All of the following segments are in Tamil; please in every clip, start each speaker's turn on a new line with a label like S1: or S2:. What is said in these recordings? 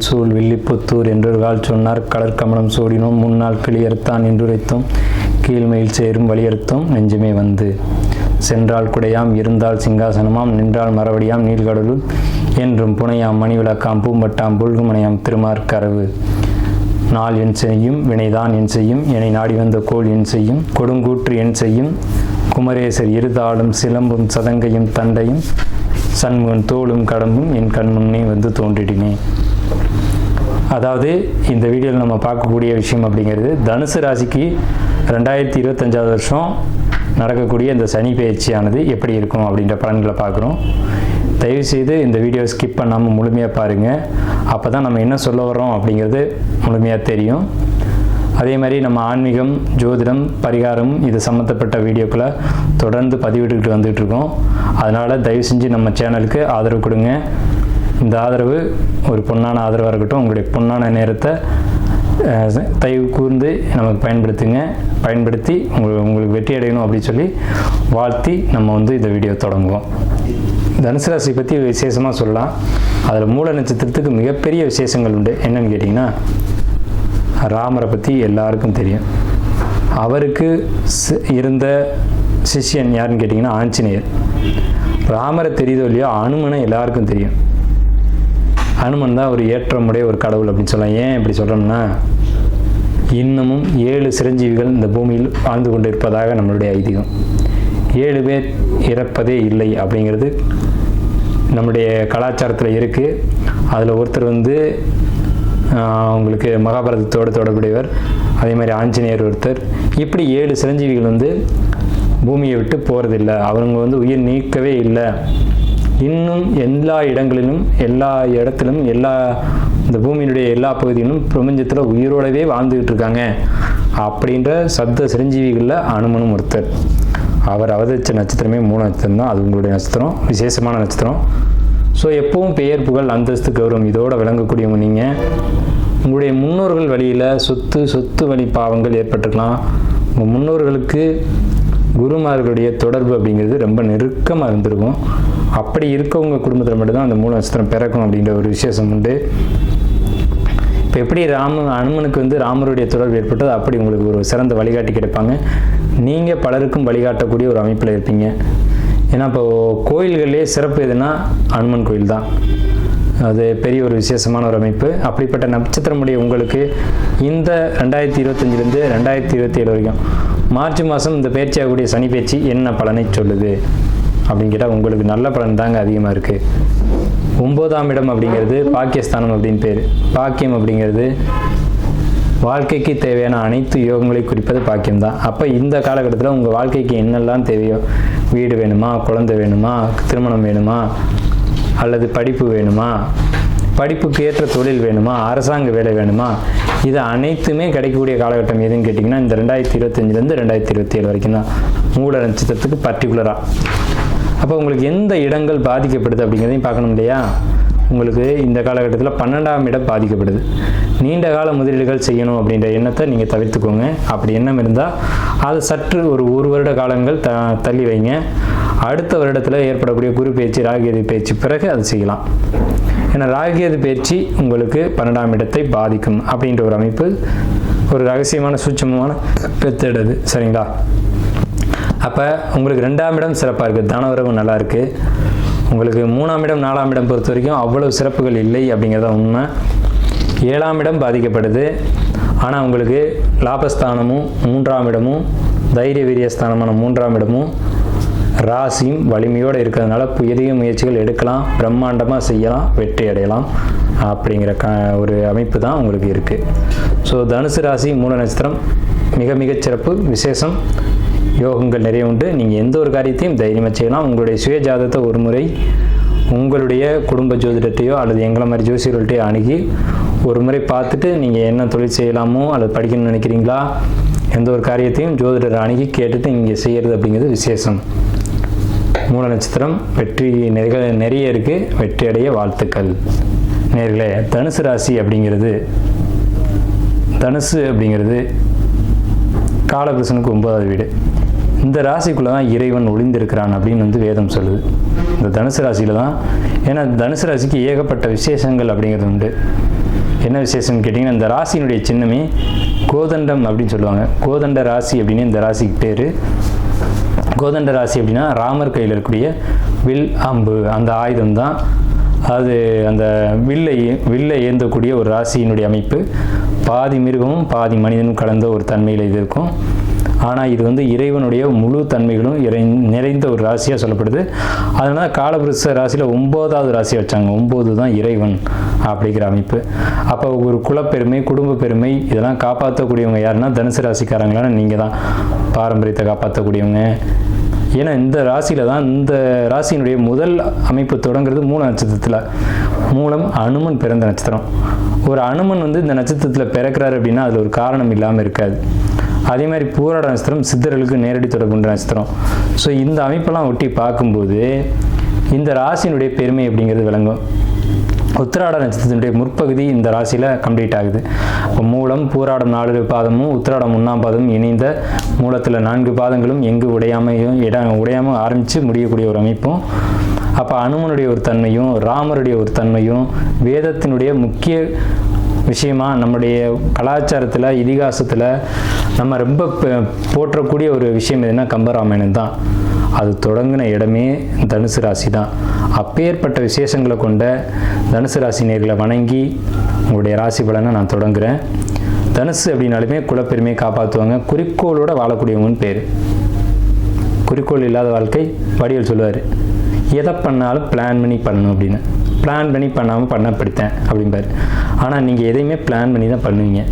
S1: கடல் சூழ் வில்லிப்புத்தூர் என்றொருகால் சொன்னார். கடற்கமலம் சூடினோம் முன்னால் கிளியறுத்தான் என்றுரைத்தோம் கீழ்மையில் சேரும் வலியறுத்தோம் நெஞ்சுமே வந்து. சென்றால் குடையாம் இருந்தால் சிங்காசனமாம் நின்றால் மறுபடியாம் நீள்கடலுள் என்றும் புனையாம் மணிவிளக்காம் பூம்பட்டாம் புல்குமனையாம் திருமார்கரவு நாள் என் செய்யும் வினைதான் என் செய்யும் என்னை நாடி வந்த கோல் என் செய்யும் கொடுங்கூற்று என் செய்யும். குமரேசர் இருதாளும் சிலம்பும் சதங்கையும் தண்டையும் சண்முகன் தோளும் கடம்பும் என் கண் முன்னே வந்து தோன்றிடினேன் அதாவது இந்த வீடியோவில் நம்ம பார்க்கக்கூடிய விஷயம் அப்படிங்கிறது தனுசு ராசிக்கு ரெண்டாயிரத்தி இருபத்தஞ்சாவது வருஷம் நடக்கக்கூடிய இந்த சனி பயிற்சியானது எப்படி இருக்கும் அப்படின்ற பலன்களை பார்க்குறோம். தயவுசெய்து இந்த வீடியோ ஸ்கிப் பண்ணாமல் முழுமையாக பாருங்கள் அப்போ தான் நம்ம என்ன சொல்ல வரோம் அப்படிங்கிறது முழுமையாக தெரியும். அதே மாதிரி நம்ம ஆன்மீகம் ஜோதிடம் பரிகாரம் இது சம்மந்தப்பட்ட வீடியோக்களை தொடர்ந்து பதிவிட்டுக்கிட்டு வந்துட்டு இருக்கோம். அதனால் தயவு செஞ்சு நம்ம சேனலுக்கு ஆதரவு கொடுங்க. இந்த ஆதரவு ஒரு பொன்னான ஆதரவாக இருக்கட்டும் உங்களுடைய பொன்னான நேரத்தை தயவு கூர்ந்து நமக்கு பயன்படுத்துங்க. பயன்படுத்தி உங்களுக்கு உங்களுக்கு வெற்றி அடையணும் அப்படின்னு சொல்லி வாழ்த்தி நம்ம வந்து இந்த வீடியோ தொடங்குவோம். தனுசு ராசி பற்றி விசேஷமாக சொல்லலாம். அதில் மூல நட்சத்திரத்துக்கு மிகப்பெரிய விசேஷங்கள் உண்டு. என்னன்னு கேட்டிங்கன்னா ராமரை பற்றி எல்லாருக்கும் தெரியும். அவருக்கு இருந்த சிஷ்யன் யாருன்னு கேட்டிங்கன்னா ஆஞ்சநேயர். ராமரை தெரியுதோ இல்லையோ அனுமனை எல்லாருக்கும் தெரியும். அனுமன் தான் ஒரு ஏற்றமுடைய ஒரு கடவுள் அப்படின்னு சொல்லலாம். ஏன் இப்படி சொல்கிறோம்னா இன்னமும் ஏழு சிரஞ்சீவிகள் இந்த பூமியில் வாழ்ந்து கொண்டு இருப்பதாக நம்மளுடைய ஐதீகம். ஏழு பேர் இறப்பதே இல்லை அப்படிங்கிறது நம்முடைய கலாச்சாரத்தில் இருக்குது அதில் ஒருத்தர் வந்து அவங்களுக்கு உங்களுக்கு மகாபாரதத்தோடு தொடர்புடையவர். அதே மாதிரி ஆஞ்சநேயர் ஒருத்தர். இப்படி ஏழு சிரஞ்சீவிகள் வந்து பூமியை விட்டு போகிறதில்ல அவங்க வந்து உயிர் நீக்கவே இல்லை. இன்னும் எல்லா இடங்களிலும் எல்லா இடத்திலும் எல்லா இந்த பூமியினுடைய எல்லா பகுதியிலும் பிரபஞ்சத்தில் உயிரோடவே வாழ்ந்துக்கிட்டு இருக்காங்க அப்படின்ற சப்த சிரஞ்சீவிகளில் அனுமனும் ஒருத்தர். அவர் அவதரித்த நட்சத்திரமே மூணு நட்சத்திரம் தான். அது உங்களுடைய நட்சத்திரம். விசேஷமான நட்சத்திரம். ஸோ எப்பவும் பெயர் புகழ் அந்தஸ்து கௌரவம் இதோட விளங்கக்கூடியவங்க நீங்கள் உங்களுடைய முன்னோர்கள் வழியில் சொத்து சொத்து வழி பாவங்கள் ஏற்பட்டிருக்கலாம். உங்கள் முன்னோர்களுக்கு குருமார்களுடைய தொடர்பு அப்படிங்கிறது ரொம்ப நெருக்கமாக இருந்திருக்கும். அப்படி இருக்கவங்க குடும்பத்தில் மட்டும்தான் அந்த மூல நட்சத்திரம் பிறக்கும் அப்படின்ற ஒரு விசேஷம் உண்டு. இப்போ எப்படி ராம அனுமனுக்கு வந்து ராமருடைய தொடர்பு ஏற்பட்டது அப்படி உங்களுக்கு ஒரு சிறந்த வழிகாட்டி கிடைப்பாங்க. நீங்கள் பலருக்கும் வழிகாட்டக்கூடிய ஒரு அமைப்பில் இருப்பீங்க. ஏன்னா இப்போ கோயில்களே சிறப்பு எதுனா அனுமன் கோயில் தான் அது பெரிய ஒரு விசேஷமான ஒரு அமைப்பு. அப்படிப்பட்ட நட்சத்திரமுடைய உங்களுக்கு இந்த ரெண்டாயிரத்தி இருபத்தஞ்சிலேருந்து ரெண்டாயிரத்தி இருபத்தி ஏழு வரைக்கும் மார்ச் மாதம் இந்த பயிற்சியாகக்கூடிய சனி பயிற்சி என்ன பலனை சொல்லுது? அப்படின்னு கேட்டால் உங்களுக்கு நல்ல பலன் தாங்க அதிகமாக இருக்குது ஒன்பதாம் இடம் அப்படிங்கிறது பாக்கியஸ்தானம் அப்படின்னு பேர். பாக்கியம் அப்படிங்கிறது வாழ்க்கைக்கு தேவையான அனைத்து யோகங்களை குறிப்பது பாக்கியம் தான் அப்போ இந்த காலகட்டத்தில் உங்கள் வாழ்க்கைக்கு என்னெல்லாம் தேவையோ வீடு வேணுமா குழந்தை வேணுமா திருமணம் வேணுமா அல்லது படிப்பு வேணுமா? படிப்புக்கு ஏற்ற தொழில் வேணுமா? அரசாங்க வேலை வேணுமா? இது அனைத்துமே கிடைக்கக்கூடிய காலகட்டம் எதுன்னு கேட்டிங்கன்னா இந்த ரெண்டாயிரத்தி இருபத்தஞ்சிலேருந்து ரெண்டாயிரத்தி இருபத்தி ஏழு வரைக்கும் தான் மூல நட்சத்திரத்துக்கு பர்டிகுலராக அப்போ உங்களுக்கு எந்த இடங்கள் பாதிக்கப்படுது அப்படிங்கிறதையும் பார்க்கணும் இல்லையா? உங்களுக்கு இந்த காலகட்டத்தில் பன்னெண்டாம் இடம் பாதிக்கப்படுது. நீண்ட கால முதலீடுகள் செய்யணும் அப்படின்ற எண்ணத்தை நீங்கள் தவிர்த்துக்கோங்க. அப்படி எண்ணம் இருந்தால் அதை சற்று ஒரு ஒரு வருட காலங்கள் த தள்ளி வைங்க. அடுத்த வருடத்தில் ஏற்படக்கூடிய குரு பயிற்சி ராகியது பயிற்சி பிறகு அது செய்யலாம். ஏன்னா ராகியது பயிற்சி உங்களுக்கு பன்னெண்டாம் இடத்தை பாதிக்கும் அப்படின்ற ஒரு அமைப்பு ஒரு ரகசியமான சூட்சமமான பெத்திடுது. சரிங்களா? அப்போ உங்களுக்கு ரெண்டாம் இடம் சிறப்பாக இருக்குது தன நல்லா இருக்குது உங்களுக்கு மூணாம் இடம் நாலாம் இடம் பொறுத்த வரைக்கும் அவ்வளவு சிறப்புகள் இல்லை அப்படிங்கிறத உண்மை. ஏழாம் இடம் பாதிக்கப்படுது. ஆனால் உங்களுக்கு லாபஸ்தானமும் மூன்றாம் இடமும் தைரிய வீரியஸ்தானமான மூன்றாம் இடமும் ராசியும் வலிமையோடு இருக்கிறதுனால புதிய முயற்சிகள் எடுக்கலாம் பிரம்மாண்டமாக செய்யலாம் வெற்றி அடையலாம் அப்படிங்கிற க ஒரு அமைப்பு தான் உங்களுக்கு இருக்குது ஸோ தனுசு ராசி மூல நட்சத்திரம் மிக மிகச் சிறப்பு விசேஷம். யோகங்கள் நிறைய உண்டு. நீங்கள் எந்த ஒரு காரியத்தையும் தைரியமாக செய்யலாம். உங்களுடைய சுய ஜாதத்தை ஒரு முறை உங்களுடைய குடும்ப ஜோதிடத்தையோ அல்லது எங்களை மாதிரி ஜோசியர்கள்ட்டையோ அணுகி ஒரு முறை பார்த்துட்டு நீங்கள் என்ன தொழில் செய்யலாமோ அல்லது படிக்கணும்னு நினைக்கிறீங்களா? எந்த ஒரு காரியத்தையும் ஜோதிடரை அணுகி கேட்டுட்டு இங்கே செய்கிறது அப்படிங்கிறது விசேஷம். மூல நட்சத்திரம் வெற்றி நிறைய நிறைய இருக்குது வெற்றியடைய வாழ்த்துக்கள். நேர்களே தனுசு ராசி அப்படிங்கிறது தனுசு அப்படிங்கிறது காலகிருஷ்ணனுக்கு ஒன்பதாவது வீடு. இந்த ராசிக்குள்ளே தான் இறைவன் ஒளிந்திருக்கிறான் அப்படின்னு வந்து வேதம் சொல்லுது. இந்த தனுசு ராசியில் தான் ஏன்னா தனுசு ராசிக்கு ஏகப்பட்ட விசேஷங்கள் அப்படிங்கிறது உண்டு. என்ன விசேஷம்னு கேட்டிங்கன்னா இந்த ராசியினுடைய சின்னமே கோதண்டம் அப்படின்னு சொல்லுவாங்க. கோதண்ட ராசி அப்படின்னு இந்த ராசிக்கு பேர். கோதண்ட ராசி அப்படின்னா ராமர் கையில் இருக்கக்கூடிய வில் அம்பு அந்த ஆயுதம் தான் அது அந்த வில்லை வில்லை ஏந்தக்கூடிய ஒரு ராசியினுடைய அமைப்பு. பாதி மிருகமும் பாதி மனிதனும் கலந்த ஒரு தன்மையில் இது இருக்கும். ஆனால் இது வந்து இறைவனுடைய முழு தன்மைகளும் இறை நிறைந்த ஒரு ராசியாக சொல்லப்படுது. அதனால் காலபுருஷ ராசியில் ஒம்போதாவது ராசி வச்சாங்க. ஒம்பது தான் இறைவன் அப்படிங்கிற அமைப்பு. அப்போ ஒரு குலப்பெருமை குடும்ப பெருமை இதெல்லாம் காப்பாற்றக்கூடியவங்க யாருன்னா தனுசு ராசிக்காரங்களான நீங்கள் தான் பாரம்பரியத்தை காப்பாற்றக்கூடியவங்க ஏன்னா இந்த ராசியில தான் இந்த ராசியினுடைய முதல் அமைப்பு தொடங்குறது மூல நட்சத்திரத்தில். மூலம் அனுமன் பிறந்த நட்சத்திரம். ஒரு அனுமன் வந்து இந்த நட்சத்திரத்தில் பிறக்கிறாரு அப்படின்னா அதில் ஒரு காரணம் இல்லாமல் இருக்காது. அதே மாதிரி பூராட நட்சத்திரம் சித்தர்களுக்கு நேரடி தொடர்புன்ற நட்சத்திரம். ஸோ இந்த அமைப்பெல்லாம் ஒட்டி பார்க்கும்போது இந்த ராசியினுடைய பெருமை அப்படிங்கிறது விளங்கும். உத்திராட நட்சத்திரத்தினுடைய முற்பகுதி இந்த ராசியில் கம்ப்ளீட் ஆகுது. இப்போ மூலம் பூராடம் நாலு பாதமும் உத்திராடம் ஒன்றாம் பாதமும் இணைந்த மூலத்தில் நான்கு பாதங்களும் எங்கு உடையாமையும் இடம் உடையாமல் ஆரம்பித்து முடியக்கூடிய ஒரு அமைப்பும் அப்போ அனுமனுடைய ஒரு தன்மையும் ராமருடைய ஒரு தன்மையும் வேதத்தினுடைய முக்கிய விஷயமா நம்முடைய கலாச்சாரத்தில் இதிகாசத்தில் நம்ம ரொம்ப போற்றக்கூடிய ஒரு விஷயம் எதுனா கம்பராமாயணம் தான். அது தொடங்கின இடமே தனுசு ராசி தான். அப்பேற்பட்ட விசேஷங்களை கொண்ட தனுசு ராசி நேர்களை வணங்கி உங்களுடைய ராசி பலனை நான் தொடங்குறேன். தனுசு அப்படின்னாலுமே குலப்பெருமையை காப்பாற்றுவாங்க குறிக்கோளோட வாழக்கூடியவங்கன்னு பேர். குறிக்கோள் இல்லாத வாழ்க்கை வடிவல் சொல்லுவார். எதை பண்ணாலும் பிளான் பண்ணி பண்ணணும் அப்படின்னு. பிளான் பண்ணி பண்ணாமல் பண்ண படித்தேன் ஆனால் நீங்கள் எதையுமே பிளான் பண்ணி தான் பண்ணுவீங்க.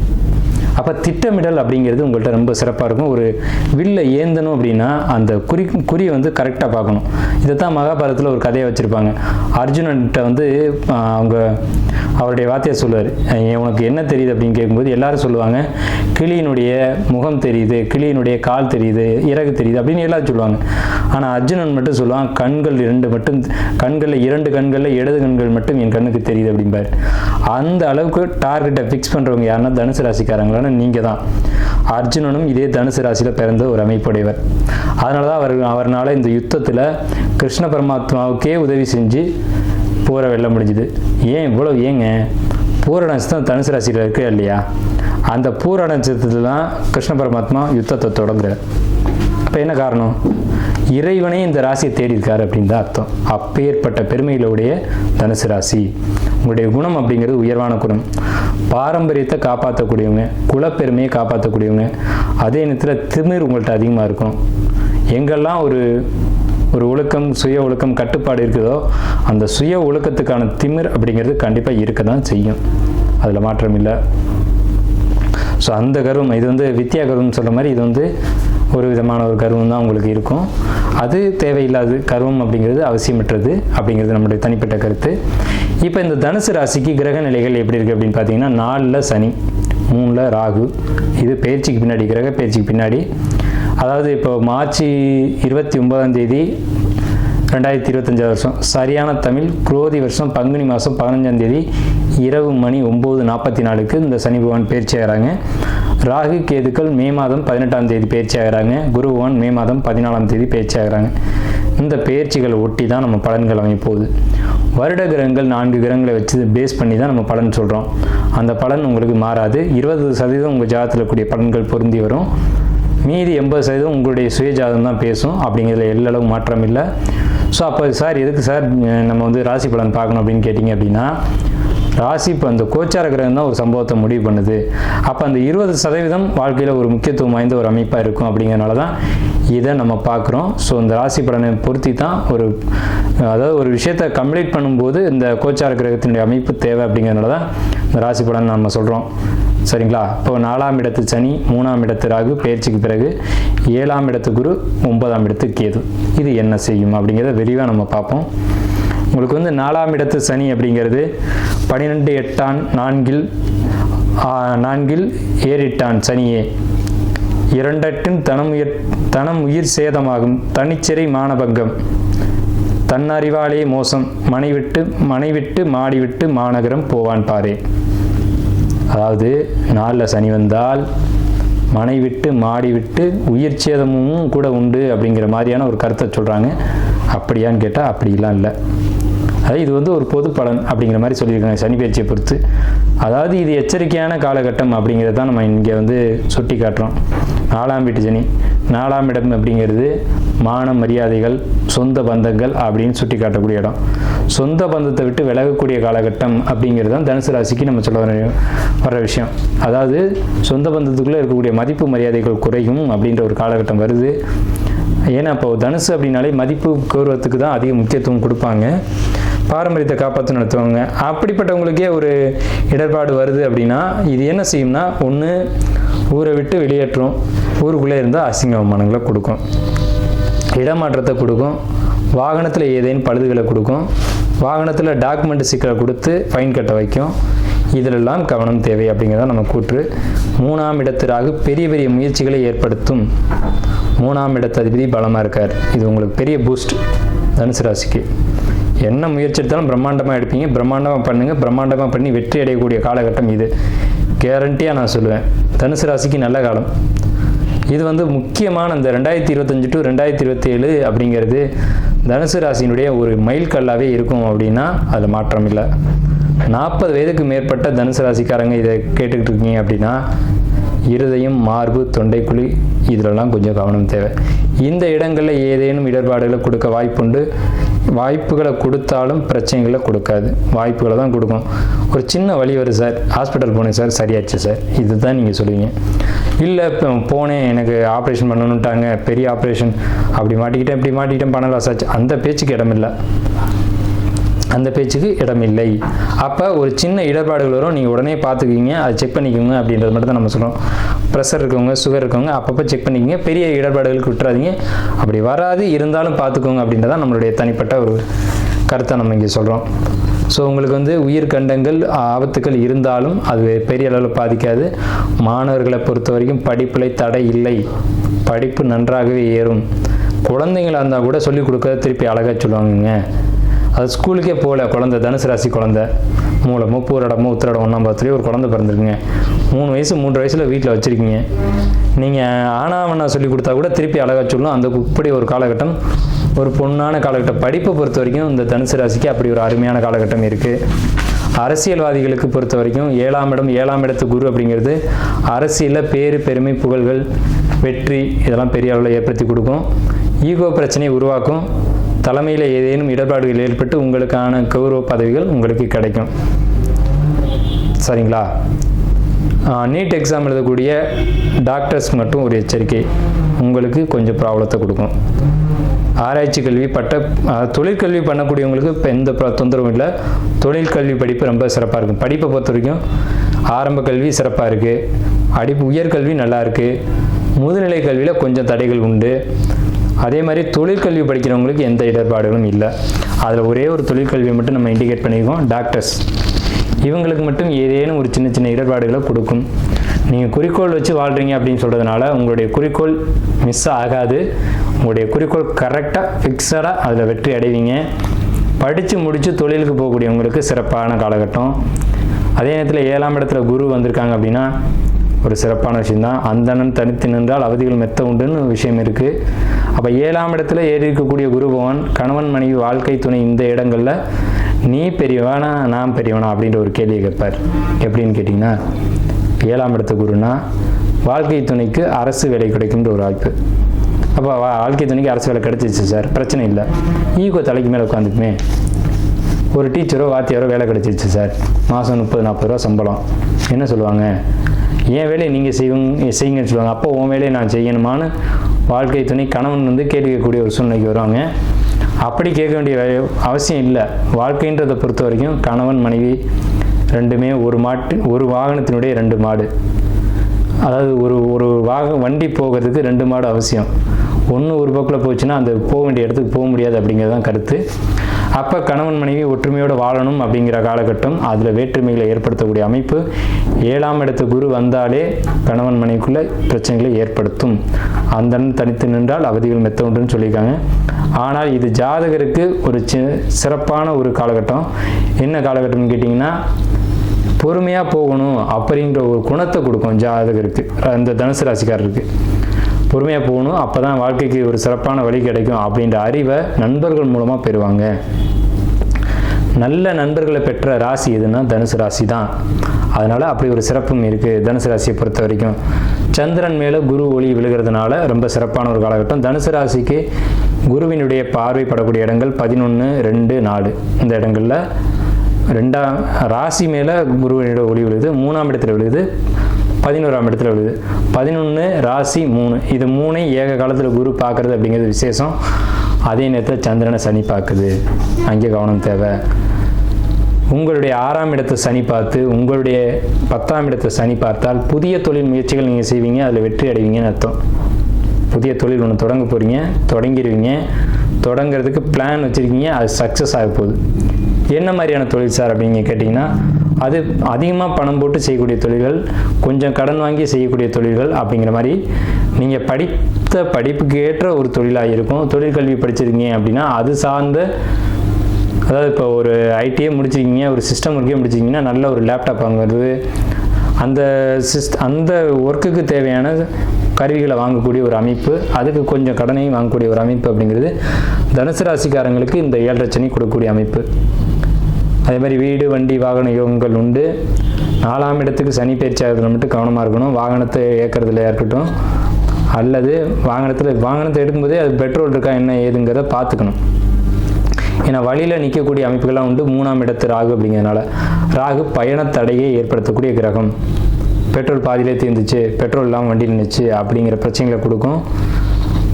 S1: அப்போ திட்டமிடல் அப்படிங்கிறது உங்கள்கிட்ட ரொம்ப சிறப்பாக இருக்கும். ஒரு வில்லை ஏந்தணும் அப்படின்னா அந்த குறி குறியை வந்து கரெக்டாக பார்க்கணும். இதை தான் மகாபாரதத்தில் ஒரு கதையை வச்சுருப்பாங்க. அர்ஜுனன்கிட்ட வந்து அவங்க அவருடைய வார்த்தையை சொல்லுவார். உனக்கு என்ன தெரியுது? அப்படின்னு கேட்கும்போது எல்லாரும் சொல்லுவாங்க கிளியினுடைய முகம் தெரியுது கிளியினுடைய கால் தெரியுது இறகு தெரியுது அப்படின்னு எல்லாரும் சொல்லுவாங்க. ஆனால் அர்ஜுனன் மட்டும் சொல்லுவான் கண்கள் இரண்டு மட்டும் கண்களில் இரண்டு கண்களில் இடது கண்கள் மட்டும் என் கண்ணுக்கு தெரியுது அப்படிம்பார். அந்த அளவுக்கு டார்கெட்டை ஃபிக்ஸ் பண்ணுறவங்க யாருன்னா தனுசு ராசிக்காரங்களான நீங்கள் தான் அர்ஜுனனும் இதே தனுசு ராசியில் பிறந்த ஒரு அமைப்புடையவர் அதனால தான் அவர் அவர்னால் இந்த யுத்தத்தில் கிருஷ்ண பரமாத்மாவுக்கே உதவி செஞ்சு போரை வெல்ல முடிஞ்சுது. ஏன் இவ்வளோ ஏங்க? பூர நட்சத்திரம் தனுசு ராசியில் இருக்கு இல்லையா? அந்த பூர நட்சத்திரத்தில் தான் கிருஷ்ண பரமாத்மா யுத்தத்தை தொடங்குறார். இப்போ என்ன காரணம்? இறைவனே இந்த ராசியை தேடி இருக்காரு அப்படின்னு தான் அர்த்தம். அப்பேற்பட்ட பெருமைகளுடைய தனுசு ராசி. உங்களுடைய குணம் அப்படிங்கிறது உயர்வான குணம். பாரம்பரியத்தை காப்பாற்றக்கூடியவங்க குலப்பெருமையை காப்பாற்றக்கூடியவங்க அதே நேரத்தில் திமிர் உங்கள்கிட்ட அதிகமாக இருக்கும் எங்கெல்லாம் ஒரு ஒரு ஒழுக்கம் சுய ஒழுக்கம் கட்டுப்பாடு இருக்குதோ அந்த சுய ஒழுக்கத்துக்கான திமிர் அப்படிங்கிறது கண்டிப்பாக இருக்க தான் செய்யும். அதில் மாற்றம் இல்லை. ஸோ அந்த கர்வம் இது வந்து வித்யா கர்வம்னு சொல்கிற மாதிரி இது வந்து ஒரு விதமான ஒரு கர்வம் தான் உங்களுக்கு இருக்கும். அது தேவையில்லாது கர்வம் அப்படிங்கிறது அவசியமற்றது அப்படிங்கிறது நம்முடைய தனிப்பட்ட கருத்து. இப்போ இந்த தனுசு ராசிக்கு கிரக நிலைகள் எப்படி இருக்குது அப்படின்னு பார்த்தீங்கன்னா நாலில் சனி மூணில் ராகு. இது பயிற்சிக்கு பின்னாடி கிரக பயிற்சிக்கு பின்னாடி. அதாவது இப்போ மார்ச் இருபத்தி ஒன்பதாம் தேதி ரெண்டாயிரத்தி இருபத்தஞ்சாவது வருஷம். சரியான தமிழ் குரோதி வருஷம் பங்குனி மாதம் பதினஞ்சாம் தேதி இரவு மணி ஒம்பது நாற்பத்தி நாலுக்கு இந்த சனி பகவான் பயிற்சி ஆகிறாங்க ராகு கேதுக்கள் மே மாதம் பதினெட்டாம் தேதி பயிற்சி ஆகிறாங்க. குரு மே மாதம் பதினாலாம் தேதி பயிற்சி ஆகிறாங்க. இந்த பயிற்சிகளை ஒட்டி தான் நம்ம பலன்கள் அமைப்போகுது வருட கிரகங்கள் நான்கு கிரகங்களை வச்சு பேஸ் பண்ணி தான் நம்ம பலன் சொல்கிறோம் அந்த பலன் உங்களுக்கு மாறாது. இருபது சதவீதம் உங்கள் ஜாதத்தில் கூடிய பலன்கள் பொருந்தி வரும். மீதி எண்பது சதவீதம் உங்களுடைய சுயஜாதம் தான் பேசும். அப்படிங்கிறதுல எல்லளவு மாற்றம் இல்லை. ஸோ அப்போ சார் எதுக்கு சார் நம்ம வந்து ராசி பலன் பார்க்கணும் அப்படின்னு கேட்டிங்க அப்படின்னா ராசி இப்போ அந்த கோச்சார கிரகம் தான் ஒரு சம்பவத்தை முடிவு பண்ணுது. அப்போ அந்த இருபது சதவீதம் வாழ்க்கையில் ஒரு முக்கியத்துவம் வாய்ந்த ஒரு அமைப்பாக இருக்கும் அப்படிங்கிறனால தான் இதை நம்ம பார்க்குறோம் ஸோ இந்த ராசி பலனை பொருத்தி தான் ஒரு அதாவது ஒரு விஷயத்தை கம்ப்ளீட் பண்ணும்போது இந்த கோச்சார கிரகத்தினுடைய அமைப்பு தேவை அப்படிங்கிறனால தான் இந்த ராசி பலன் நம்ம சொல்கிறோம் சரிங்களா? இப்போ நாலாம் இடத்து சனி மூணாம் இடத்து ராகு பயிற்சிக்கு பிறகு ஏழாம் இடத்து குரு ஒன்பதாம் இடத்து கேது. இது என்ன செய்யும் அப்படிங்கிறத விரிவாக நம்ம பார்ப்போம். உங்களுக்கு வந்து நாலாம் இடத்து சனி அப்படிங்கிறது பனிரெண்டு எட்டான் நான்கில் நான்கில் ஏறிட்டான் சனியே. இரண்டற்றின் தனம் உயர் தனம் உயிர் சேதமாகும் தனிச்சிறை மானபங்கம். தன்னறிவாலே மோசம் மனைவிட்டு மனைவிட்டு மாடிவிட்டு மாநகரம் போவான் பாரே. அதாவது நாளில் சனி வந்தால் மனை விட்டு மாடி விட்டு உயிர் சேதமும் கூட உண்டு அப்படிங்கிற மாதிரியான ஒரு கருத்தை சொல்கிறாங்க அப்படியான்னு கேட்டால் அப்படிலாம் இல்லை. அதாவது இது வந்து ஒரு பொது பலன் அப்படிங்கிற மாதிரி சொல்லியிருக்காங்க சனி பயிற்சியை பொறுத்து. அதாவது இது எச்சரிக்கையான காலகட்டம் அப்படிங்கிறத தான் நம்ம இங்கே வந்து சுட்டி காட்டுறோம். நாலாம் வீட்டு சனி நாலாம் இடம் அப்படிங்கிறது மான மரியாதைகள் சொந்த பந்தங்கள் அப்படின்னு சுட்டி காட்டக்கூடிய இடம். சொந்த பந்தத்தை விட்டு விலகக்கூடிய காலகட்டம் அப்படிங்கிறது தான் தனுசு ராசிக்கு நம்ம சொல்ல வர வர விஷயம். அதாவது சொந்த பந்தத்துக்குள்ளே இருக்கக்கூடிய மதிப்பு மரியாதைகள் குறையும் அப்படின்ற ஒரு காலகட்டம் வருது. ஏன்னா இப்போ தனுசு அப்படின்னாலே மதிப்பு கௌரவத்துக்கு தான் அதிக முக்கியத்துவம் கொடுப்பாங்க. பாரம்பரியத்தை காப்பாற்ற நடத்துவாங்க. அப்படிப்பட்டவங்களுக்கே ஒரு இடர்பாடு வருது அப்படின்னா இது என்ன செய்யும்னா ஒன்று ஊரை விட்டு வெளியேற்றும். ஊருக்குள்ளே இருந்தால் அசிங்க அவமானங்களை கொடுக்கும். இடமாற்றத்தை கொடுக்கும். வாகனத்தில் ஏதேனும் பழுதுகளை கொடுக்கும். வாகனத்தில் டாக்குமெண்ட் சிக்கலை கொடுத்து ஃபைன் கட்ட வைக்கும். இதிலெல்லாம் கவனம் தேவை அப்படிங்கிறத நம்ம கூற்று. மூணாம் இடத்திற்காக பெரிய பெரிய முயற்சிகளை ஏற்படுத்தும். மூணாம் இடத்த அதிபதி பலமாக இருக்கார். இது உங்களுக்கு பெரிய பூஸ்ட் தனுசு ராசிக்கு. என்ன முயற்சி எடுத்தாலும் பிரம்மாண்டமாக எடுப்பீங்க. பிரம்மாண்டமாக பண்ணுங்கள் பிரம்மாண்டமாக பண்ணி வெற்றி அடையக்கூடிய காலகட்டம் இது. கேரண்டியாக நான் சொல்லுவேன். தனுசு ராசிக்கு நல்ல காலம். இது வந்து முக்கியமான இந்த ரெண்டாயிரத்தி இருபத்தஞ்சு டு ரெண்டாயிரத்தி இருபத்தேழு அப்படிங்கிறது தனுசு ராசியினுடைய ஒரு மைல்கல்லாகவே இருக்கும் அப்படின்னா அதில் மாற்றம் இல்லை. நாற்பது வயதுக்கு மேற்பட்ட தனுசு ராசிக்காரங்க இதை கேட்டுக்கிட்டு இருக்கீங்க அப்படின்னா இருதயம் மார்பு தொண்டைக்குழி இதிலெல்லாம் கொஞ்சம் கவனம் தேவை. இந்த இடங்களில் ஏதேனும் இடர்பாடுகளை கொடுக்க வாய்ப்புண்டு. வாய்ப்புகளை கொடுத்தாலும் பிரச்சனைகளை கொடுக்காது. வாய்ப்புகளை தான் கொடுக்கும் ஒரு சின்ன வழி வரும் சார். ஹாஸ்பிட்டல் போனேன் சார். சரியாச்சு சார். இதுதான் நீங்கள் சொல்லுவீங்க. இல்லை இப்போ போனேன். எனக்கு ஆப்ரேஷன் பண்ணணுன்ட்டாங்க பெரிய ஆப்ரேஷன். அப்படி மாட்டிக்கிட்டேன் இப்படி மாட்டிக்கிட்டேன். பணம் லாஸ் ஆச்சு. அந்த பேச்சுக்கு இடமில்லை. அந்த பேச்சுக்கு இடமில்லை. அப்போ ஒரு சின்ன இடர்பாடுகள் வரும். நீங்கள் உடனே பார்த்துக்கிங்க அதை செக் பண்ணிக்கோங்க அப்படின்றது மட்டும் தான் நம்ம சொல்கிறோம் ப்ரெஷர் இருக்கவங்க சுகர் இருக்கவங்க அப்பப்போ செக் பண்ணிக்கோங்க. பெரிய இடர்பாடுகளுக்கு விட்டுறாதீங்க. அப்படி வராது. இருந்தாலும் பார்த்துக்கோங்க அப்படின்றதான் நம்மளுடைய தனிப்பட்ட ஒரு கருத்தை நம்ம இங்கே சொல்கிறோம் ஸோ உங்களுக்கு வந்து உயிர் கண்டங்கள் ஆபத்துக்கள் இருந்தாலும் அது பெரிய அளவில் பாதிக்காது. மாணவர்களை பொறுத்த வரைக்கும் படிப்பில் தடை இல்லை. படிப்பு நன்றாகவே ஏறும். குழந்தைங்களாக இருந்தால் கூட சொல்லிக் கொடுக்க திருப்பி அழகாக சொல்லுவாங்கங்க. அது ஸ்கூலுக்கே போகல குழந்தை தனுசு ராசி குழந்தை. மூலமோ பூரடமோ உத்திரடம் ஒன்றாம் பாத்துலேயே ஒரு குழந்தை பிறந்திருக்குங்க. மூணு வயசு மூன்று வயசில் வீட்டில் வச்சுருக்கீங்க. நீங்கள் ஆனாவண்ணா சொல்லி கொடுத்தா கூட திருப்பி அழகாக சொல்லும். அந்த இப்படி ஒரு காலகட்டம் ஒரு பொண்ணான காலகட்டம். படிப்பை பொறுத்த வரைக்கும் இந்த தனுசு ராசிக்கு அப்படி ஒரு அருமையான காலகட்டம் இருக்குது அரசியல்வாதிகளுக்கு பொறுத்த வரைக்கும் ஏழாம் இடம் ஏழாம் இடத்து குரு அப்படிங்கிறது அரசியலில் பேர் பெருமை புகழ்கள் வெற்றி இதெல்லாம் பெரிய அளவில் ஏற்படுத்தி கொடுக்கும். ஈகோ பிரச்சனையை உருவாக்கும். தலைமையில் ஏதேனும் இடர்பாடுகள் ஏற்பட்டு உங்களுக்கான கௌரவ பதவிகள் உங்களுக்கு கிடைக்கும். சரிங்களா? நீட் எக்ஸாம் எழுதக்கூடிய டாக்டர்ஸ் மட்டும் ஒரு எச்சரிக்கை. உங்களுக்கு கொஞ்சம் ப்ராப்ளத்தை கொடுக்கும். ஆராய்ச்சி கல்வி பட்ட தொழிற்கல்வி பண்ணக்கூடியவங்களுக்கு இப்போ எந்த தொந்தரவும் இல்லை. தொழிற்கல்வி படிப்பு ரொம்ப சிறப்பாக இருக்கும். படிப்பை பொறுத்த வரைக்கும் ஆரம்ப கல்வி சிறப்பாக இருக்குது அடிப்பு உயர்கல்வி நல்லா இருக்குது முதுநிலை கல்வியில் கொஞ்சம் தடைகள் உண்டு. அதே மாதிரி தொழிற்கல்வி படிக்கிறவங்களுக்கு எந்த இடர்பாடுகளும் இல்லை. அதில் ஒரே ஒரு தொழிற்கல்வியை மட்டும் நம்ம இண்டிகேட் பண்ணியிருக்கோம் டாக்டர்ஸ் இவங்களுக்கு மட்டும் ஏதேனும் ஒரு சின்ன சின்ன இடர்பாடுகளை கொடுக்கும். நீங்கள் குறிக்கோள் வச்சு வாழ்கிறீங்க அப்படின்னு சொல்கிறதுனால உங்களுடைய குறிக்கோள் மிஸ் ஆகாது. உங்களுடைய குறிக்கோள் கரெக்டாக ஃபிக்ஸடாக அதில் வெற்றி அடைவீங்க. படித்து முடித்து தொழிலுக்கு போகக்கூடியவங்களுக்கு சிறப்பான காலகட்டம். அதே நேரத்தில் ஏழாம் இடத்துல குரு வந்திருக்காங்க அப்படின்னா ஒரு சிறப்பான விஷயம்தான். அந்தணன் தனித்து நின்றால் அவதிகள் மெத்த உண்டுன்னு விஷயம் இருக்குது அப்போ ஏழாம் இடத்துல ஏறி இருக்கக்கூடிய குருபவன் கணவன் மனைவி வாழ்க்கை துணை இந்த இடங்களில் நீ பெரியவனா நான் பெரியவனா? அப்படின்ற ஒரு கேள்வியை கேட்பார். எப்படின்னு கேட்டிங்கன்னா ஏழாம் இடத்து குருனா வாழ்க்கை துணைக்கு அரசு வேலை கிடைக்கும்ன்ற ஒரு வாய்ப்பு. அப்போ வாழ்க்கை துணைக்கு அரசு வேலை கிடைச்சிச்சு சார். பிரச்சனை இல்லை. ஈகோ தலைக்கு மேலே உட்காந்துக்குமே ஒரு டீச்சரோ வாத்தியாரோ வேலை கிடச்சிருச்சு சார். மாதம் முப்பது நாற்பது ரூபா சம்பளம். என்ன சொல்லுவாங்க? என் வேலையை நீங்கள் செய்வங்க செய்யுங்கன்னு சொல்லுவாங்க. அப்போ உன் வேலையை நான் செய்யணுமான்னு வாழ்க்கை துணை கணவன் வந்து கேட்கக்கூடிய ஒரு சூழ்நிலைக்கு வருவாங்க. அப்படி கேட்க வேண்டிய அவசியம் இல்லை. வாழ்க்கைன்றதை பொறுத்த வரைக்கும் கணவன் மனைவி ரெண்டுமே ஒரு மாட்டு ஒரு வாகனத்தினுடைய ரெண்டு மாடு. அதாவது ஒரு ஒரு வாக வண்டி போகிறதுக்கு ரெண்டு மாடு அவசியம். ஒன்று ஒரு பக்கில் போச்சுன்னா அந்த போக வேண்டிய இடத்துக்கு போக முடியாது அப்படிங்கிறது தான் கருத்து. அப்போ கணவன் மனைவி ஒற்றுமையோடு வாழணும் அப்படிங்கிற காலகட்டம் அதில் வேற்றுமைகளை ஏற்படுத்தக்கூடிய அமைப்பு ஏழாம் இடத்து குரு வந்தாலே கணவன் மனைவிக்குள்ள பிரச்சனைகளை ஏற்படுத்தும். அந்த தனித்து நின்றால் அவதிகள் மெத்த உண்டுன்னு சொல்லியிருக்காங்க. ஆனால் இது ஜாதகருக்கு ஒரு சி சிறப்பான ஒரு காலகட்டம். என்ன காலகட்டம்னு கேட்டிங்கன்னா பொறுமையாக போகணும் அப்படின்ற ஒரு குணத்தை கொடுக்கும் ஜாதகருக்கு அந்த தனுசு ராசிக்காரருக்கு. பொறுமையாக போகணும். அப்போ தான் வாழ்க்கைக்கு ஒரு சிறப்பான வழி கிடைக்கும் அப்படின்ற அறிவை நண்பர்கள் மூலமாக பெறுவாங்க. நல்ல நண்பர்களை பெற்ற ராசி எதுன்னா தனுசு ராசி தான். அதனால் அப்படி ஒரு சிறப்பும் இருக்குது தனுசு ராசியை பொறுத்த வரைக்கும். சந்திரன் மேலே குரு ஒளி விழுகிறதுனால ரொம்ப சிறப்பான ஒரு காலகட்டம். தனுசு ராசிக்கு குருவினுடைய பார்வைப்படக்கூடிய இடங்கள் பதினொன்று ரெண்டு நாலு. இந்த இடங்களில் ரெண்டாம் ராசி மேலே குருவினோட ஒளி விழுது மூணாம் இடத்துல விழுது பதினோராம் இடத்துல விழுது பதினொன்று ராசி மூணு. இது மூணு ஏக காலத்தில் குரு பார்க்குறது அப்படிங்கிறது விசேஷம். அதே நேரத்தில் சந்திரனை சனி பார்க்குது. அங்கே கவனம் தேவை. உங்களுடைய ஆறாம் இடத்தை சனி பார்த்து உங்களுடைய பத்தாம் இடத்தை சனி பார்த்தால் புதிய தொழில் முயற்சிகள் நீங்கள் செய்வீங்க அதில் வெற்றி அடைவீங்கன்னு அர்த்தம். புதிய தொழில் ஒன்று தொடங்க போகிறீங்க தொடங்கிடுவீங்க தொடங்கிறதுக்கு பிளான் வச்சுருக்கீங்க அது சக்ஸஸ் ஆக போகுது. என்ன மாதிரியான தொழில் சார் அப்படின்னு கேட்டிங்கன்னா அது அதிகமாக பணம் போட்டு செய்யக்கூடிய தொழில்கள் கொஞ்சம் கடன் வாங்கி செய்யக்கூடிய தொழில்கள் அப்படிங்கிற மாதிரி நீங்கள் படித்த படிப்புக்கு ஏற்ற ஒரு தொழிலாக இருக்கும். தொழிற்கல்வி படிச்சிருக்கீங்க அப்படின்னா அது சார்ந்த அதாவது இப்போ ஒரு ஐடியே முடிச்சிருக்கீங்க ஒரு சிஸ்டம் ஒர்க்கே முடிச்சிருக்கீங்கன்னா நல்ல ஒரு லேப்டாப் வாங்குறது அந்த சிஸ்ட் அந்த ஒர்க்குக்கு தேவையான கருவிகளை வாங்கக்கூடிய ஒரு அமைப்பு அதுக்கு கொஞ்சம் கடனையும் வாங்கக்கூடிய ஒரு அமைப்பு அப்படிங்கிறது தனுசு ராசிக்காரங்களுக்கு இந்த ஏழரை சனி கொடுக்கக்கூடிய அமைப்பு. அதே மாதிரி வீடு வண்டி வாகன யோகங்கள் உண்டு. நாலாம் இடத்துக்கு சனி பயிற்சி ஆகிறதுல மட்டும் கவனமாக இருக்கணும். வாகனத்தை இயக்கிறதுல இருக்கட்டும் அல்லது வாகனத்தில் வாகனத்தை எடுக்கும்போதே அது பெட்ரோல் இருக்கா என்ன ஏதுங்கிறத பார்த்துக்கணும். ஏன்னா வழியில் நிற்கக்கூடிய அமைப்புகள்லாம் உண்டு. மூணாம் இடத்து ராகு அப்படிங்கிறதுனால. ராகு பயண தடையை ஏற்படுத்தக்கூடிய கிரகம். பெட்ரோல் பாதியிலே தீர்ந்துச்சு பெட்ரோல் இல்லாமல் வண்டி நின்றுச்சு அப்படிங்கிற பிரச்சனைகளை கொடுக்கும்.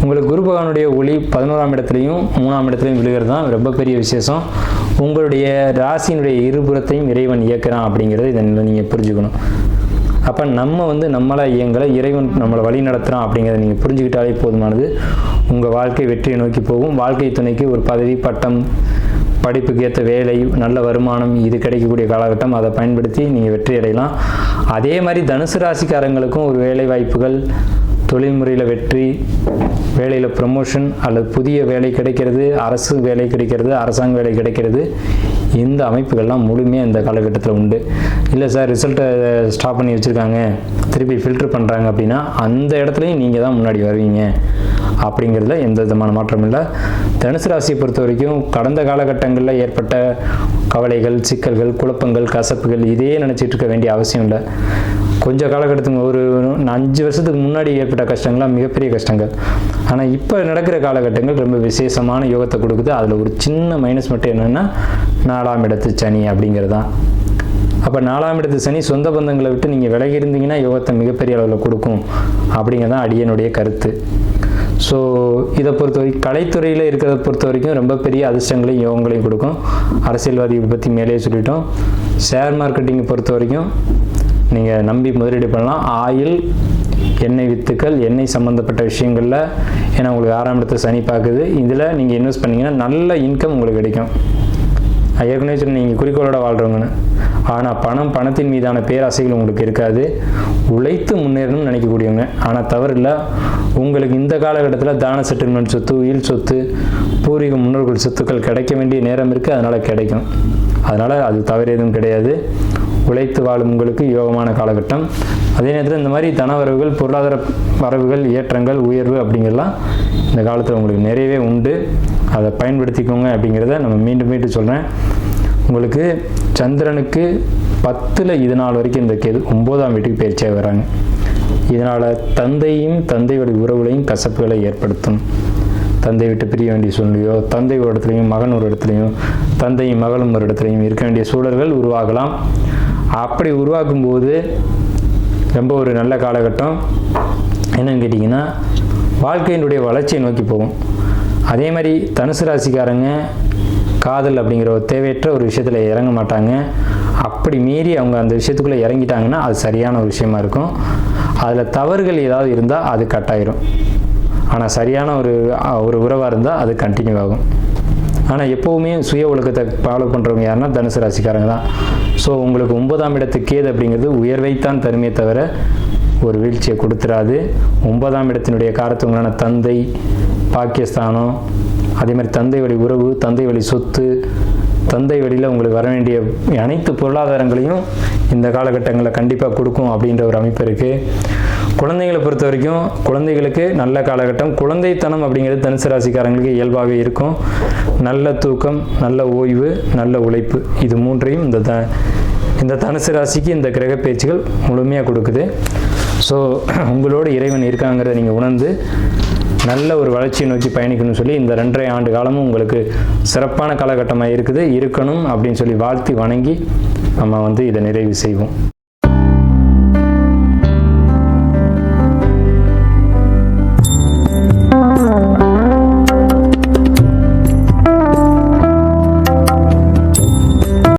S1: உங்களுக்கு குரு பகவானுடைய ஒளி பதினோராம் இடத்துலையும் மூணாம் இடத்துலையும் விழுகிறது தான் ரொம்ப பெரிய விசேஷம். உங்களுடைய ராசியினுடைய இருபுறத்தையும் இறைவன் இயக்குறான் அப்படிங்கிறத இதில் நீங்கள் புரிஞ்சுக்கணும். அப்போ நம்ம வந்து நம்மளா இயங்கலை இறைவன் நம்மளை வழி நடத்துகிறான் அப்படிங்கிறத நீங்கள் புரிஞ்சுக்கிட்டாலே போதுமானது. உங்கள் வாழ்க்கை வெற்றியை நோக்கி போகும். வாழ்க்கை துணைக்கு ஒரு பதவி பட்டம் படிப்புக்கு ஏற்ற வேலை நல்ல வருமானம் இது கிடைக்கக்கூடிய காலகட்டம் அதை பயன்படுத்தி நீங்கள் வெற்றி அடையலாம். அதே மாதிரி தனுசு ராசிக்காரங்களுக்கும் ஒரு வேலை வாய்ப்புகள் தொழில் முறையில் வெற்றி வேலையில் ப்ரமோஷன் அல்லது புதிய வேலை கிடைக்கிறது அரசு வேலை கிடைக்கிறது அரசாங்க வேலை கிடைக்கிறது இந்த அமைப்புகள்லாம் முழுமையாக இந்த காலகட்டத்தில் உண்டு. இல்லை சார் ரிசல்ட்டை ஸ்டாப் பண்ணி வச்சுருக்காங்க திருப்பி ஃபில்டர் பண்ணுறாங்க அப்படின்னா அந்த இடத்துலையும் நீங்கள் தான் முன்னாடி வருவீங்க. அப்படிங்கிறதுல எந்த விதமான மாற்றமும் இல்லை. தனுசு ராசியை பொறுத்த வரைக்கும் கடந்த காலகட்டங்களில் ஏற்பட்ட கவலைகள் சிக்கல்கள் குழப்பங்கள் கசப்புகள் இதே நினச்சிட்டு இருக்க வேண்டிய அவசியம் இல்லை. கொஞ்சம் காலகட்டத்துக்கு ஒரு அஞ்சு வருஷத்துக்கு முன்னாடி ஏற்பட்ட கஷ்டங்கள்லாம் மிகப்பெரிய கஷ்டங்கள். ஆனால் இப்போ நடக்கிற காலகட்டங்கள் ரொம்ப விசேஷமான யோகத்தை கொடுக்குது. அதில் ஒரு சின்ன மைனஸ் மட்டும் என்னென்னா நாலாம் இடத்து சனி அப்படிங்கிறது. தான் அப்போ நாலாம் இடத்து சனி சொந்த பந்தங்களை விட்டு நீங்கள் விலகி இருந்தீங்கன்னா யோகத்தை மிகப்பெரிய அளவில் கொடுக்கும் அப்படிங்கிறதான் அடியனுடைய கருத்து. ஸோ இதை பொறுத்த வரைக்கும் கலைத்துறையில் இருக்கிறத பொறுத்த வரைக்கும் ரொம்ப பெரிய அதிர்ஷ்டங்களையும் யோகங்களையும் கொடுக்கும். அரசியல்வாதிகளை பற்றி மேலேயே சொல்லிட்டோம். ஷேர் மார்க்கெட்டிங்கை பொறுத்த வரைக்கும் நீங்கள் நம்பி முதலீடு பண்ணலாம். ஆயில் எண்ணெய் வித்துக்கள் எண்ணெய் சம்மந்தப்பட்ட விஷயங்களில் ஏன்னா உங்களுக்கு ஆறாம் இடத்துல சனி பார்க்குது இதில் நீங்கள் இன்வெஸ்ட் பண்ணிங்கன்னா நல்ல இன்கம் உங்களுக்கு கிடைக்கும். ஏற்கனவே சொன்னேன் நீங்கள் குறிக்கோளோட வாழ்கிறவங்கன்னு ஆனால் பணம் பணத்தின் மீதான பேராசைகள் உங்களுக்கு இருக்காது. உழைத்து முன்னேறணும்னு நினைக்கக்கூடியவங்க. ஆனால் தவறில்லை. உங்களுக்கு இந்த காலகட்டத்தில் தான செட்டில்மெண்ட் சொத்து உயில் சொத்து பூர்வீக முன்னோர்கள் சொத்துக்கள் கிடைக்க வேண்டிய நேரம் இருக்குது அதனால் கிடைக்கும். அதனால் அது தவறு எதுவும் கிடையாது. உழைத்து வாழும் உங்களுக்கு யோகமான காலகட்டம். அதே நேரத்தில் இந்த மாதிரி தன வரவுகள் பொருளாதார வரவுகள் ஏற்றங்கள் உயர்வு அப்படிங்கிறலாம் இந்த காலத்தில் உங்களுக்கு நிறையவே உண்டு. அதை பயன்படுத்திக்கோங்க அப்படிங்கிறத நம்ம மீண்டும் மீண்டும் சொல்கிறேன் உங்களுக்கு சந்திரனுக்கு பத்தில் இது நாள் வரைக்கும் இந்த கேது ஒம்போதாம் வீட்டுக்கு பயிற்சியாக வராங்க. இதனால் தந்தையும் தந்தையோட உறவுகளையும் கசப்புகளை ஏற்படுத்தும். தந்தை விட்டு பிரிய வேண்டிய சூழ்நிலையோ தந்தை ஒரு இடத்துலையும் மகன் ஒரு இடத்துலையும் தந்தையும் மகளும் ஒரு இடத்துலையும் இருக்க வேண்டிய சூழல்கள் உருவாகலாம். அப்படி உருவாக்கும் போது ரொம்ப ஒரு நல்ல காலகட்டம். என்னன்னு கேட்டிங்கன்னா வாழ்க்கையினுடைய வளர்ச்சியை நோக்கி போகும். அதே மாதிரி தனுசு ராசிக்காரங்க காதல் அப்படிங்கிற ஒரு தேவையற்ற ஒரு விஷயத்தில் இறங்க மாட்டாங்க. அப்படி மீறி அவங்க அந்த விஷயத்துக்குள்ளே இறங்கிட்டாங்கன்னா அது சரியான ஒரு விஷயமா இருக்கும். அதில் தவறுகள் ஏதாவது இருந்தால் அது கட்டாயிரும். ஆனால் சரியான ஒரு ஒரு உறவாக இருந்தால் அது கண்டினியூ ஆகும். ஆனால் எப்போவுமே சுய ஒழுக்கத்தை ஃபாலோ பண்ணுறவங்க யாருன்னா தனுசு ராசிக்காரங்க தான். ஸோ உங்களுக்கு ஒன்பதாம் இடத்து கேது அப்படிங்கிறது உயர்வைத்தான் தருமே தவிர ஒரு வீழ்ச்சியை கொடுத்துறாது. ஒன்பதாம் இடத்தினுடைய காரத்துவங்களான தந்தை பாகிஸ்தானம் அதே மாதிரி தந்தை வழி உறவு தந்தை வழி சொத்து தந்தை வழியில் உங்களுக்கு வர வேண்டிய அனைத்து பொருளாதாரங்களையும் இந்த காலகட்டங்களில் கண்டிப்பாக கொடுக்கும் அப்படின்ற ஒரு அமைப்பு இருக்குது குழந்தைகளை பொறுத்த வரைக்கும் குழந்தைகளுக்கு நல்ல காலகட்டம் குழந்தைத்தனம் அப்படிங்கிறது தனுசு ராசிக்காரங்களுக்கு இயல்பாகவே இருக்கும். நல்ல தூக்கம் நல்ல ஓய்வு நல்ல உழைப்பு. இது மூன்றையும் இந்த த இந்த தனுசு ராசிக்கு இந்த கிரக பேச்சுகள் முழுமையாக கொடுக்குது. ஸோ உங்களோட இறைவன் இருக்காங்கிறத நீங்கள் உணர்ந்து நல்ல ஒரு வளர்ச்சியை நோக்கி பயணிக்கணும்னு சொல்லி இந்த ரெண்டரை ஆண்டு காலமும் உங்களுக்கு சிறப்பான காலகட்டமாக இருக்குது. இருக்கணும் அப்படின்னு சொல்லி வாழ்த்தி வணங்கி நம்ம வந்து இதை நிறைவு செய்வோம்.